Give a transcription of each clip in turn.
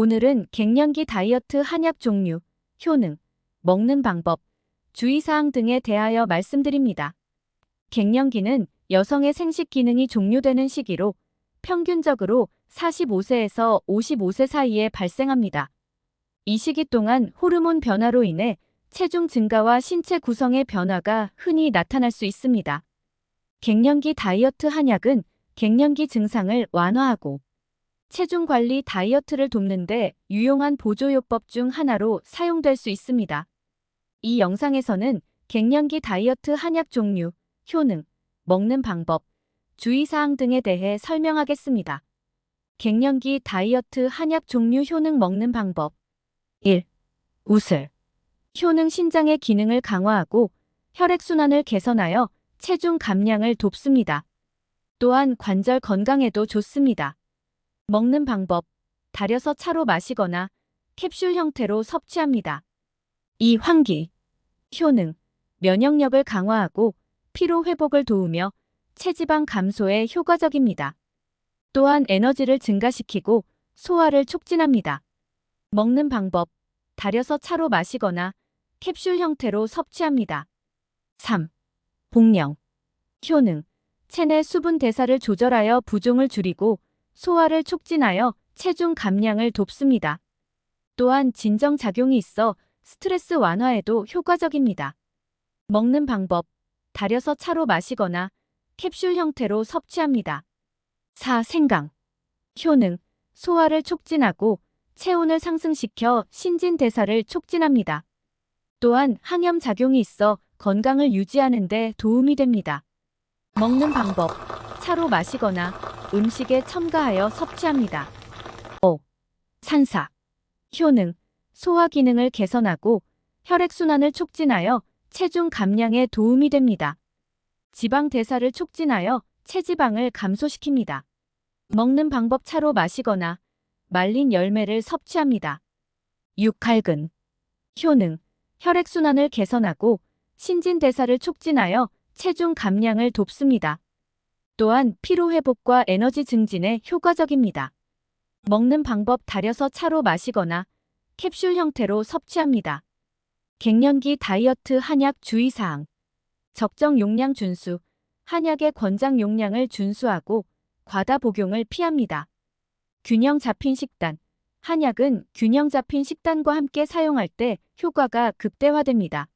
오늘은 갱년기 다이어트 한약 종류, 효능, 먹는 방법, 주의사항 등에 대하여 말씀드립니다. 갱년기는 여성의 생식 기능이 종료되는 시기로 평균적으로 45세에서 55세 사이에 발생합니다. 이 시기 동안 호르몬 변화로 인해 체중 증가와 신체 구성의 변화가 흔히 나타날 수 있습니다. 갱년기 다이어트 한약은 갱년기 증상을 완화하고 체중 관리 다이어트를 돕는데 유용한 보조요법 중 하나로 사용될 수 있습니다. 이 영상에서는 갱년기 다이어트 한약 종류, 효능, 먹는 방법, 주의사항 등에 대해 설명하겠습니다. 갱년기 다이어트 한약 종류 효능 먹는 방법 1. 우슬 효능 신장의 기능을 강화하고 혈액순환을 개선하여 체중 감량을 돕습니다. 또한 관절 건강에도 좋습니다. 먹는 방법, 달여서 차로 마시거나 캡슐 형태로 섭취합니다. 2. 환기. 효능. 면역력을 강화하고 피로 회복을 도우며 체지방 감소에 효과적입니다. 또한 에너지를 증가시키고 소화를 촉진합니다. 먹는 방법. 달여서 차로 마시거나 캡슐 형태로 섭취합니다. 3. 복령. 효능. 체내 수분 대사를 조절하여 부종을 줄이고 소화를 촉진하여 체중 감량을 돕습니다. 또한 진정작용이 있어 스트레스 완화에도 효과적입니다. 먹는 방법. 달여서 차로 마시거나 캡슐 형태로 섭취합니다. 4. 생강. 효능. 소화를 촉진하고 체온을 상승시켜 신진대사를 촉진합니다. 또한 항염 작용이 있어 건강을 유지하는 데 도움이 됩니다. 먹는 방법. 차로 마시거나 음식에 첨가하여 섭취합니다. 5. 산사. 효능. 소화 기능을 개선하고 혈액순환을 촉진하여 체중 감량에 도움이 됩니다. 지방 대사를 촉진하여 체지방을 감소시킵니다. 먹는 방법 차로 마시거나 말린 열매를 섭취합니다. 6. 갈근. 효능. 혈액순환을 개선하고 신진대사를 촉진하여 체중 감량을 돕습니다. 또한 피로 회복과 에너지 증진에 효과적입니다. 먹는 방법 달여서 차로 마시거나 캡슐 형태로 섭취합니다. 갱년기 다이어트 한약 주의사항. 적정 용량 준수. 한약의 권장 용량을 준수하고 과다 복용을 피합니다. 균형 잡힌 식단. 한약은 균형 잡힌 식단과 함께 사용할 때 효과가 극대화됩니다.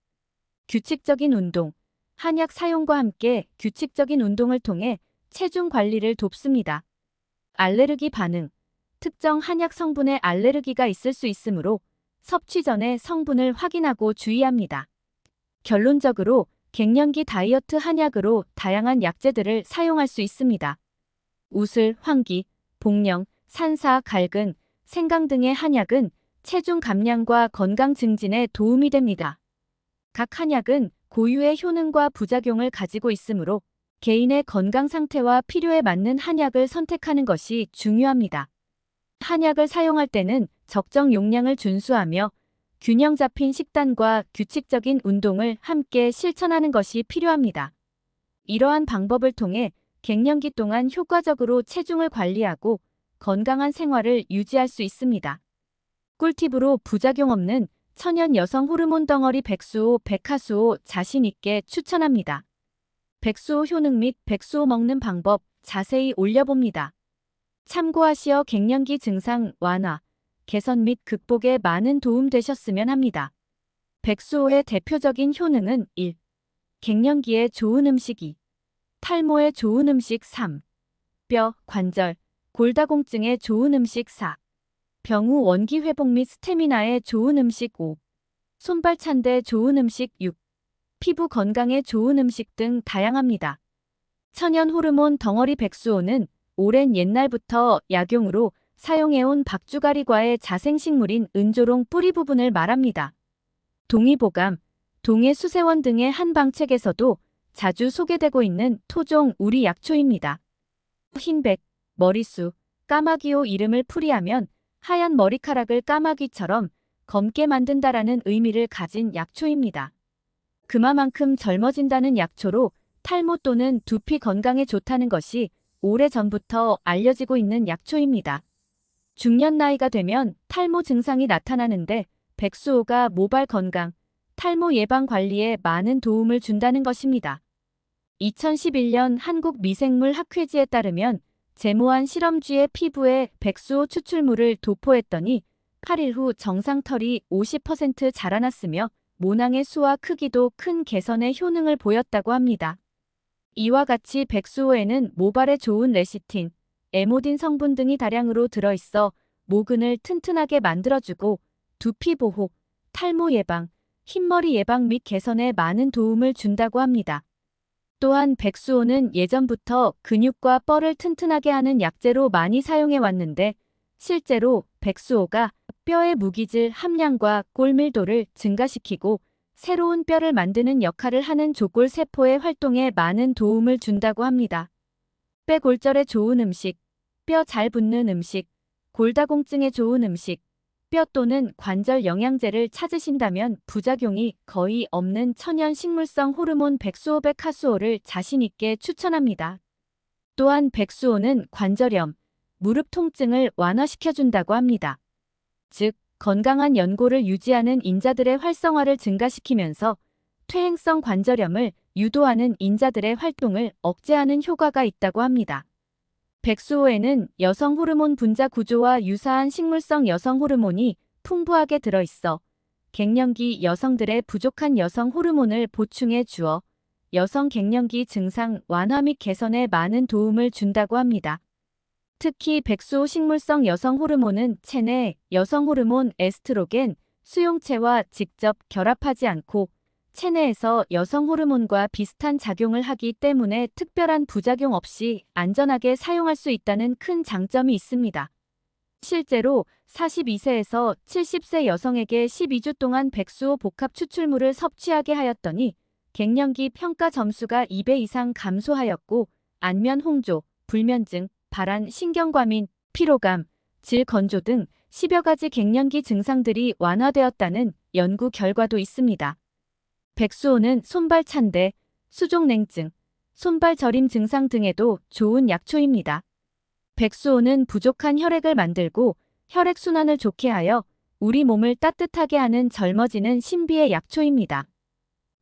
규칙적인 운동. 한약 사용과 함께 규칙적인 운동을 통해 체중 관리를 돕습니다. 알레르기 반응. 특정 한약 성분에 알레르기가 있을 수 있으므로 섭취 전에 성분을 확인하고 주의합니다. 결론적으로 갱년기 다이어트 한약으로 다양한 약재들을 사용할 수 있습니다. 우슬, 환기, 복령, 산사, 갈근, 생강 등의 한약은 체중 감량과 건강 증진에 도움이 됩니다. 각 한약은 고유의 효능과 부작용을 가지고 있으므로 개인의 건강 상태와 필요에 맞는 한약을 선택하는 것이 중요합니다. 한약을 사용할 때는 적정 용량을 준수하며 균형 잡힌 식단과 규칙적인 운동을 함께 실천하는 것이 필요합니다. 이러한 방법을 통해 갱년기 동안 효과적으로 체중을 관리하고 건강한 생활을 유지할 수 있습니다. 꿀팁으로 부작용 없는 천연 여성 호르몬 덩어리 백수호 백화수호 자신 있게 추천합니다. 백수호 효능 및 백수호 먹는 방법 자세히 올려봅니다. 참고하시어 갱년기 증상 완화, 개선 및 극복에 많은 도움 되셨으면 합니다. 백수호의 대표적인 효능은 1. 갱년기에 좋은 음식 2. 탈모에 좋은 음식 3. 뼈, 관절, 골다공증에 좋은 음식 4. 병우 원기 회복 및 스태미나에 좋은 음식 5. 손발 찬데 좋은 음식 6. 피부 건강에 좋은 음식 등 다양합니다. 천연 호르몬 덩어리 백수호는 오랜 옛날부터 약용으로 사용해온 박주가리과의 자생식물인 은조롱 뿌리 부분을 말합니다. 동의보감, 동해 수세원 등의 한방책에서도 자주 소개되고 있는 토종 우리 약초입니다. 흰백, 머리수, 까마귀호 이름을 풀이하면 하얀 머리카락을 까마귀처럼 검게 만든다라는 의미를 가진 약초입니다. 그마만큼 젊어진다는 약초로 탈모 또는 두피 건강에 좋다는 것이 오래전부터 알려지고 있는 약초입니다. 중년 나이가 되면 탈모 증상이 나타나는데 백수호가 모발 건강, 탈모 예방 관리에 많은 도움을 준다는 것입니다. 2011년 한국 미생물 학회지에 따르면 제모한 실험쥐의 피부에 백수호 추출물을 도포했더니 8일 후 정상털이 50% 자라났으며 모낭의 수와 크기도 큰 개선의 효능을 보였다고 합니다. 이와 같이 백수호에는 모발에 좋은 레시틴, 에모딘 성분 등이 다량으로 들어있어 모근을 튼튼하게 만들어주고 두피 보호, 탈모 예방, 흰머리 예방 및 개선에 많은 도움을 준다고 합니다. 또한 백수호는 예전부터 근육과 뼈를 튼튼하게 하는 약재로 많이 사용해 왔는데 실제로 백수호가 뼈의 무기질 함량과 골밀도를 증가시키고 새로운 뼈를 만드는 역할을 하는 조골 세포의 활동에 많은 도움을 준다고 합니다. 뼈골절에 좋은 음식, 뼈 잘 붙는 음식, 골다공증에 좋은 음식, 뼈 또는 관절 영양제를 찾으신다면 부작용이 거의 없는 천연 식물성 호르몬 백수호백하수호를 자신있게 추천합니다. 또한 백수호는 관절염, 무릎 통증을 완화시켜준다고 합니다. 즉, 건강한 연골을 유지하는 인자들의 활성화를 증가시키면서 퇴행성 관절염을 유도하는 인자들의 활동을 억제하는 효과가 있다고 합니다. 백수호에는 여성 호르몬 분자 구조와 유사한 식물성 여성 호르몬이 풍부하게 들어있어 갱년기 여성들의 부족한 여성 호르몬을 보충해 주어 여성 갱년기 증상 완화 및 개선에 많은 도움을 준다고 합니다. 특히 백수호 식물성 여성 호르몬은 체내 여성 호르몬 에스트로겐 수용체와 직접 결합하지 않고 체내에서 여성 호르몬과 비슷한 작용을 하기 때문에 특별한 부작용 없이 안전하게 사용할 수 있다는 큰 장점이 있습니다. 실제로 42세에서 70세 여성에게 12주 동안 백수호 복합 추출물을 섭취하게 하였더니 갱년기 평가 점수가 2배 이상 감소하였고 안면 홍조, 불면증, 발한 신경과민, 피로감, 질 건조 등 10여 가지 갱년기 증상들이 완화되었다는 연구 결과도 있습니다. 백수호는 손발 찬대, 수족냉증, 손발 저림 증상 등에도 좋은 약초입니다. 백수호는 부족한 혈액을 만들고 혈액순환을 좋게 하여 우리 몸을 따뜻하게 하는 젊어지는 신비의 약초입니다.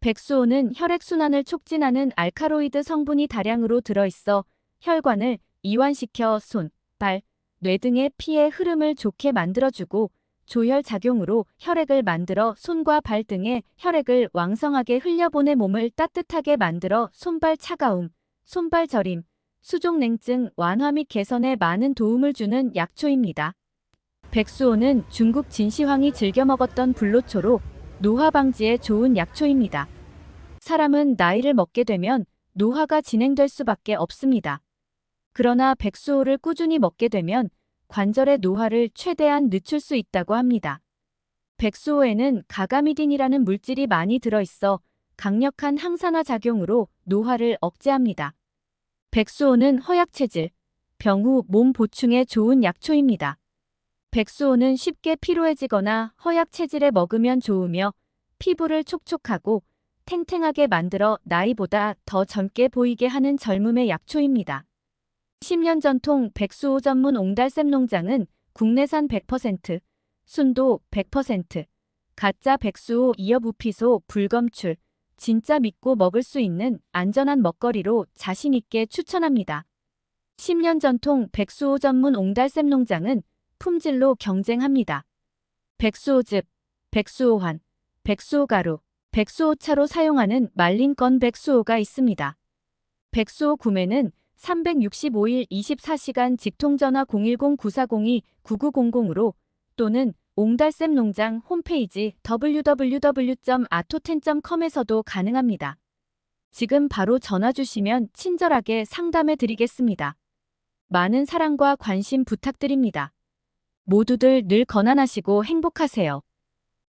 백수호는 혈액순환을 촉진하는 알카로이드 성분이 다량으로 들어있어 혈관을 이완시켜 손, 발, 뇌 등의 피의 흐름을 좋게 만들어주고 조혈 작용으로 혈액을 만들어 손과 발 등에 혈액을 왕성하게 흘려보내 몸을 따뜻하게 만들어 손발 차가움, 손발 저림, 수족냉증 완화 및 개선에 많은 도움을 주는 약초입니다. 백수호는 중국 진시황이 즐겨 먹었던 불로초로 노화 방지에 좋은 약초입니다. 사람은 나이를 먹게 되면 노화가 진행될 수밖에 없습니다. 그러나 백수호를 꾸준히 먹게 되면 관절의 노화를 최대한 늦출 수 있다고 합니다. 백수호에는 가가미딘이라는 물질이 많이 들어있어 강력한 항산화 작용으로 노화를 억제합니다. 백수호는 허약 체질, 병후 몸 보충에 좋은 약초입니다. 백수호는 쉽게 피로해지거나 허약 체질에 먹으면 좋으며 피부를 촉촉하고 탱탱하게 만들어 나이보다 더 젊게 보이게 하는 젊음의 약초입니다. 10년 전통 백수호 전문 옹달샘 농장은 국내산 100%, 순도 100%, 가짜 백수호 이어 부피소 불검출, 진짜 믿고 먹을 수 있는 안전한 먹거리로 자신있게 추천합니다. 10년 전통 백수호 전문 옹달샘 농장은 품질로 경쟁합니다. 백수호즙, 백수호환, 백수호가루, 백수호차로 사용하는 말린 건 백수호가 있습니다. 백수호 구매는 365일 24시간 직통전화 010-9402-9900으로 또는 옹달샘 농장 홈페이지 www.ato텐.com에서도 가능합니다. 지금 바로 전화 주시면 친절하게 상담해 드리겠습니다. 많은 사랑과 관심 부탁드립니다. 모두들 늘 건강하시고 행복하세요.